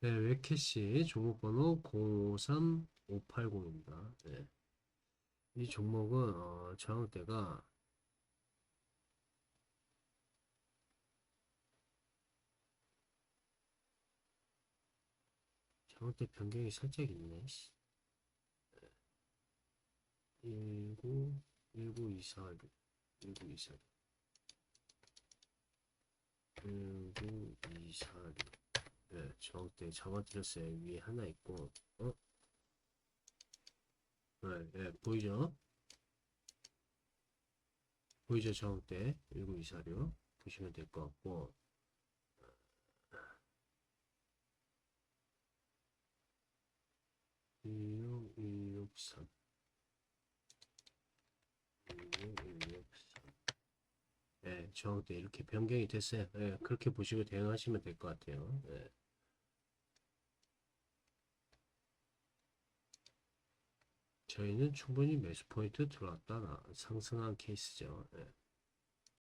네, 웹캐시 종목번호 053580입니다. 네. 이 종목은 어, 저항대가 저항대 변경이 살짝 있네. 19, 1924, 1924. 저항대 잡아드렸어요. 위에 하나 있고, 어? 네, 네, 보이죠? 보이죠? 저항대 1924로 보시면 될 것 같고, 16163 16163 네, 저항대 이렇게 변경이 됐어요. 네, 그렇게 보시고 대응하시면 될 것 같아요. 네. 저희는 충분히 매수 포인트 들어왔다 나- 상승한 케이스죠. 예.